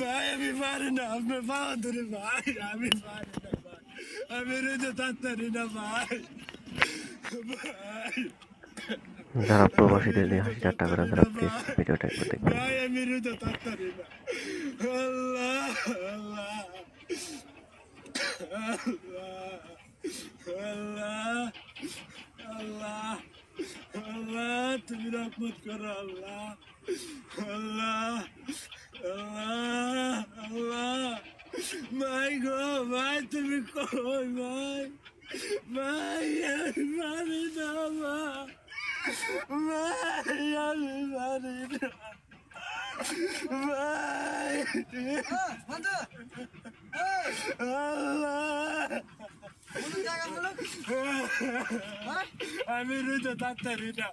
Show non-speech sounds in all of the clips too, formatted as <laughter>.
ভাই আমি পারি না আপনার পাওয়া ধরে ভাই আমি পারি না ভাই আমি রোজে তাড়াতাড়ি না ভাই ভাই যারা প্রবাসীদের নিয়ে হাসি ঠাট্টা করেন তারা প্লিজ ভিডিওটা একবার দেখবেন ভাই আমি রোজে তাড়াতাড়ি না আল্লাহ আল্লাহ আল্লাহ আল্লাহ তুমি রহমত করো আল্লাহ। আল্লাহ আল্লাহ আল্লাহ। ভাই গো ভাই তুমি কই ভাই? ভাই আমি পারি না ভাই আমি পারি না ভাই। আল্লাহ। <laughs> আমি রুজো তাড়াতাড়ি না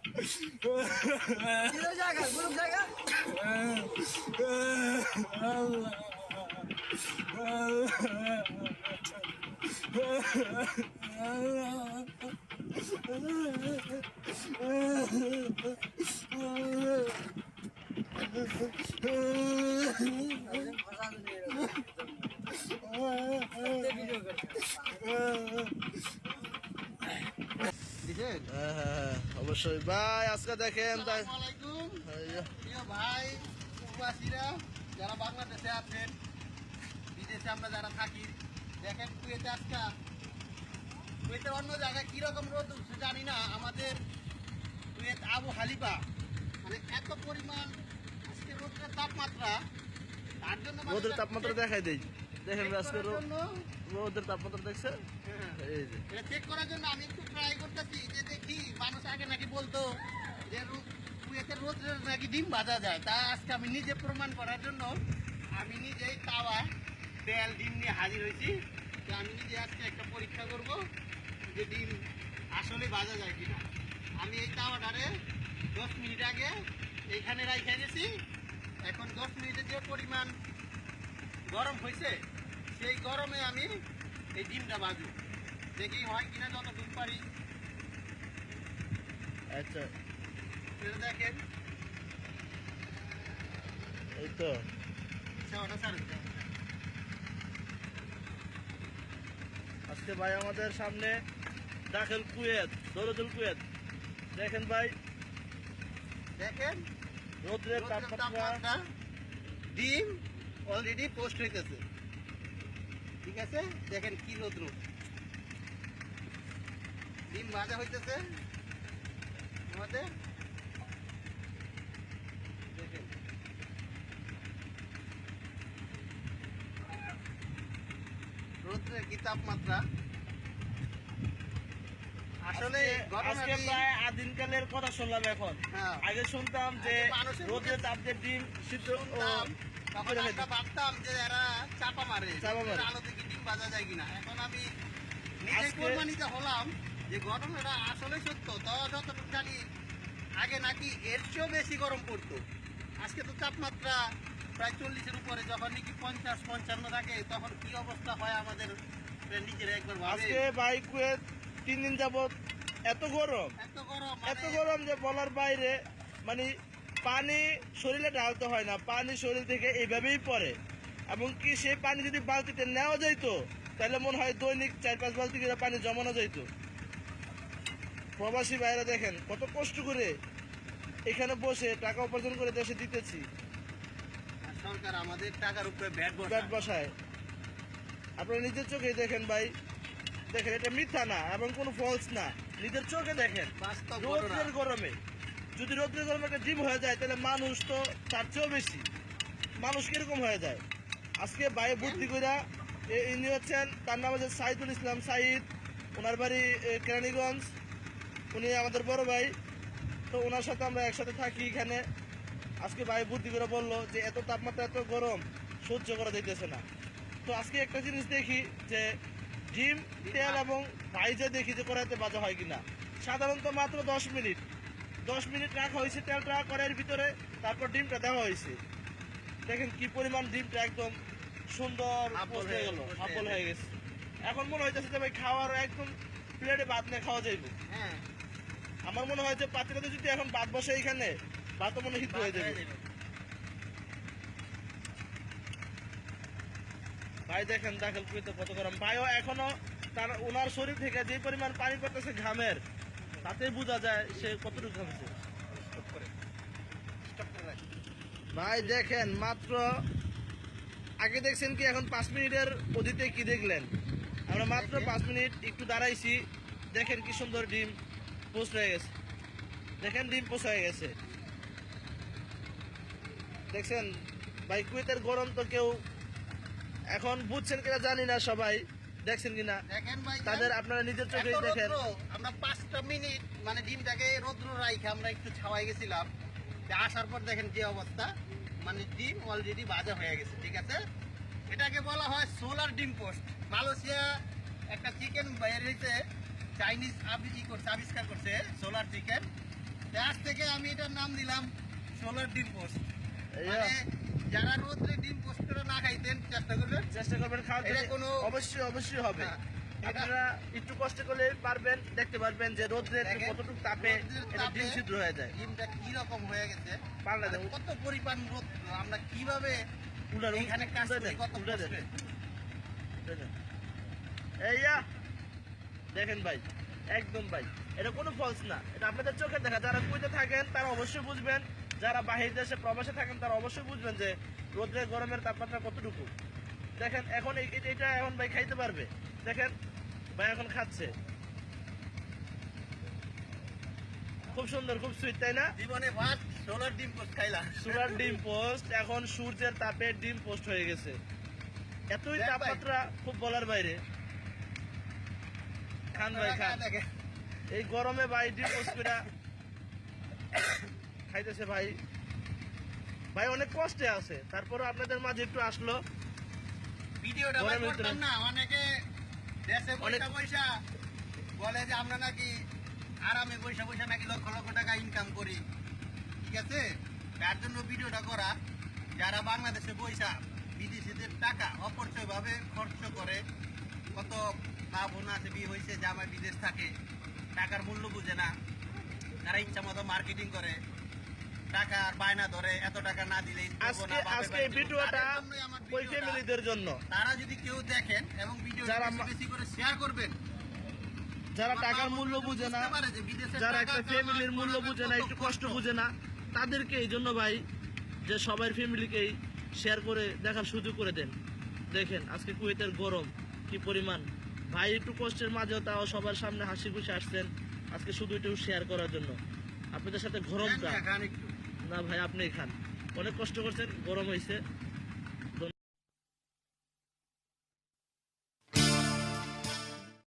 আল্লাহ। হ্যাঁ, অবশ্যই। ভাই আজকে দেখেন তাই ভাই প্রবাসীরা যারা বাংলাদেশে আছেন বিদেশে আমরা যারা থাকি দেখেন কুয়েতে আজকা কুয়েতের অন্য জায়গায় কীরকম রোদ উঠছে জানি না। আমাদের কুয়েত আবু হালিফা মানে এত পরিমাণ আজকে রোদের তাপমাত্রা তার জন্য মানে রোদের তাপমাত্রা দেখাই দেই। দেখেন আজকে জন্য তাপমাত্রা দেখছে? হ্যাঁ, এই যে। এটা চেক করার জন্য আমি একটু ট্রাই করতেছি যে দেখি মানুষ আগে নাকি বলতো যে রু- কুয়েতের রোদ নাকি ডিম ভাজা যায়। তা আজকে আমি নিজে প্রমাণ করার জন্য আমি নিজেই তাওয়া তেল ডিম নিয়ে হাজির হয়েছি। তো আমি নিজে আজকে একটা পরীক্ষা করব যে ডিম আসলে ভাজা যায় কিনা। আমি এই তাওয়াটারে দশ মিনিট আগে এইখানে রাইখে গেছি এখন দশ মিনিটে যে পরিমাণ গরম হয়েছে সেই গরমে আমি এই ডিমটা বাজু দেখি হয় কিনা যতটুকু পারি। আচ্ছা। দেখেন। এই তো। আজকে ভাই আমাদের সামনে দাখেল কুয়েত দৌলতুল কুয়েত। দেখেন ভাই। দেখেন। রোদ্রের তাপমাত্রা ডিম অলরেডি পোস্ট হইতেছে। ঠিক আছে? দেখেন কি রোদ্র। ডিম ভাজা হইতেছে। আমাদের দেখেন। রোদ্রের কি তাপমাত্রা? আসলে আজকে- গরমে প্রায় আদিনকালের কথা শুনলাম এখন। হ্যাঁ। আগে শুনতাম যে আগে মানুষের রোদের তাপ দিয়ে ডিম সিদ্ধ তখন আমরা ভাবতাম যে এরা চাপা মারে চাপা মারে। রোদের আলো থেকে ডিম বাজা যায় কিনা। এখন আমি নিজে প্রমাণিত হলাম যে গরম আসলে সত্য তো যতটুকু জানি আগে নাকি এর চেয়েও বেশি গরম পড়তো। আজকে তো তাপমাত্রা প্রায় চল্লিশের উপরে যখন নাকি পঞ্চাশ পঞ্চান্ন থাকে তখন কি অবস্থা হয় আমাদের নিজেরা একবার আজকে তিন দিন যাবত এত গরম। এত গরম এত মানে গরম যে বলার বাইরে মানে পানি শরীরে ঢালতে হয় না পানি শরীর থেকে এইভাবেই পড়ে। এবং কি সেই পানি যদি বালতিতে নেওয়া যাইতো তাহলে মনে হয় দৈনিক চার পাঁচ বালতি করে পানি জমানো যাইতো। প্রবাসী ভাইরা দেখেন কত কষ্ট করে এখানে বসে টাকা উপার্জন করে দেশে দিতেছি। সরকার আমাদের টাকার উপরে ব্যাট বসায়। আপনারা নিজের চোখে দেখেন ভাই। দেখেন এটা মিথ্যা না এবং কোনো ফলস না। নিজের চোখে দেখেন। গরমে। যদি রোদ্রের গরমে একটা ডিম হয়ে যায়, তাহলে মানুষ তো তার চেয়েও বেশি। মানুষ কীরকম হয়ে যায়? আজকে বাইরে বুদ্ধি কইরা এ- ইনি হচ্ছেন, তার নাম হচ্ছে সাইদুল ইসলাম সাইদ। ওনার বাড়ি কেরানীগঞ্জ। উনি আমাদের বড় ভাই। তো ওনার সাথে আমরা একসাথে থাকি এখানে। আজকে ভাই বুদ্ধি করে বলল যে, এত তাপমাত্রা, এত গরম, সহ্য করা যাইতেছে না। তো আজকে একটা জিনিস দেখি যে, ডিম, তেল এবং ভাইজে দেখি যে কড়াইতে বাজা হয় কিনা। সাধারণত মাত্র দশ মিনিট। দশ মিনিট রাখা হয়েছে তেলটা কড়াইয়ের ভিতরে তারপর ডিমটা দেওয়া হয়েছে। দেখেন কি পরিমাণ ডিমটা একদম সুন্দর হয়ে হয়ে গেল গেছে। এখন মনে হইতেছে যে ভাই খাওয়ার একদম প্লেটে ভাত নিয়ে খাওয়া যাইবে। হ্যাঁ। আমার মনে হয় যে পাত্রতে যদি এখন ভাত বসে এইখানে ভাত মনে সিদ্ধ হয়ে যাবে। ভাই দেখেন দাখিল কত গরম। ভাইও এখনও তার ওনার শরীর থেকে যে পরিমাণ পানি পড়তেছে ঘামের তাতে বোঝা যায় সে কতটুকু ঘামছে ভাই দেখেন মাত্র আগে দেখছেন কি এখন পাঁচ মিনিটের অতীতে কি দেখলেন? আমরা মাত্র পাঁচ মিনিট একটু দাঁড়াইছি। দেখেন কি সুন্দর ডিম পোস্ট হয়ে গেছে। দেখেন ডিম পোস্ট হয়ে গেছে। দেখছেন? ভাই কুয়েতের গরম তো কেউ এখন বুঝছেন কিনা জানি না সবাই। দেখছেন কিনা? তাদের আপনারা নিজের এত দেখেন। আমরা পাঁচটা মিনিট মানে ডিমটাকে রৌদ্র রাইখে আমরা একটু ছাওয়াই গেছিলাম। আসার পর দেখেন যে অবস্থা। মানে ডিম অলরেডি ভাজা হয়ে গেছে ঠিক আছে? এটাকে বলা হয় সোলার ডিম পোস্ট। মালয়েশিয়া একটা চিকেন বাইর হয়েছে চাইনিজ ই করছে আবিষ্কার করছে সোলার চিকেন। আজ থেকে আমি এটার নাম দিলাম সোলার ডিম পোস্ট। মানে যারা রোদ্রে ডিম পোস্ট করে না খাইতেন চেষ্টা করবেন। চেষ্টা করবেন খাওয়ার এটা। কোনো- অবশ্যই অবশ্যই হবে। হ্যাঁ, আপনারা একটু কষ্ট করলে পারবেন দেখতে পারবেন যে দেখেন, কতটুকু তাপে ডিম ছিদ্র হয়ে যায়। ডিমটা কি রকম হয়ে গেছে দেবো। কত পরিমাণ রোদ আমরা কীভাবে এইখানে কাজ করি কত উল্টা দেন কষ্টে। এই দেখেন ভাই একদম ভাই এটা কোনো ফলস না। এটা আপনাদের চোখে দেখা যারা কুইতে থাকেন তারা অবশ্যই বুঝবেন। যারা বাহির দেশে প্রবাসে থাকেন তারা অবশ্যই বুঝবেন যে রোদ্রে গরমের তাপমাত্রা কতটুকু। দেখেন এখন এটা- এখন ভাই খাইতে পারবে। দেখেন ভাই এখন খাচ্ছে। খুব সুন্দর খুব সুইট তাই না? জীবনে ভাত সোলার ডিম পোস্ট খাইলাম সুগার ডিম পোস্ট এখন সূর্যের তাপে ডিম পোস্ট হয়ে গেছে। এতই তাপমাত্রা খুব বলার বাইরে। খান ভাই খান। এই গরমে ভাই ডিম পোস্ট করে খাইতেছে ভাই। ভাই অনেক কষ্টে আছে। তারপরে আপনাদের মাঝে একটু আসলো। ভিডিওটা ভাই গরমের ভিতরে। করতাম না অনেকে দেশে পয়সা পয়সা বলে যে আমরা নাকি আরামে পয়সা পয়সা নাকি লক্ষ লক্ষ টাকা ইনকাম করি। ঠিক আছে? তার জন্য ভিডিওটা করা। যারা বাংলাদেশে পয়সা বিদেশিদের টাকা অপচয় ভাবে খরচ করে কত মা বোন আছে বিয়ে হয়েছে জামাই বিদেশ থাকে টাকার মূল্য বুঝে না। তারা ইচ্ছা মতো মার্কেটিং করে। টাকার বায়না ধরে এত টাকা না দিলে আজকে আজকে এই ভিডিওটা ওই ফ্যামিলিদের জন্য। তারা যদি কেউ দেখেন এবং ভিডিও যারা বেশি করে শেয়ার করবেন যারা টাকার মূল্য বুঝে না যারা একটা ফ্যামিলির মূল্য বুঝে না একটু কষ্ট। বুঝে না তাদেরকে এই জন্য ভাই যে সবার ফ্যামিলিকেই শেয়ার করে দেখার সুযোগ করে দেন। দেখেন আজকে কুয়েতের গরম কি পরিমাণ। ভাই একটু কষ্টের মাঝেও তাও সবার সামনে হাসি খুশি আসছেন। আজকে শুধু একটু শেয়ার করার জন্য। আপনাদের সাথে গরমটা না ভাই আপনি খান। অনেক কষ্ট করছেন গরম হয়েছে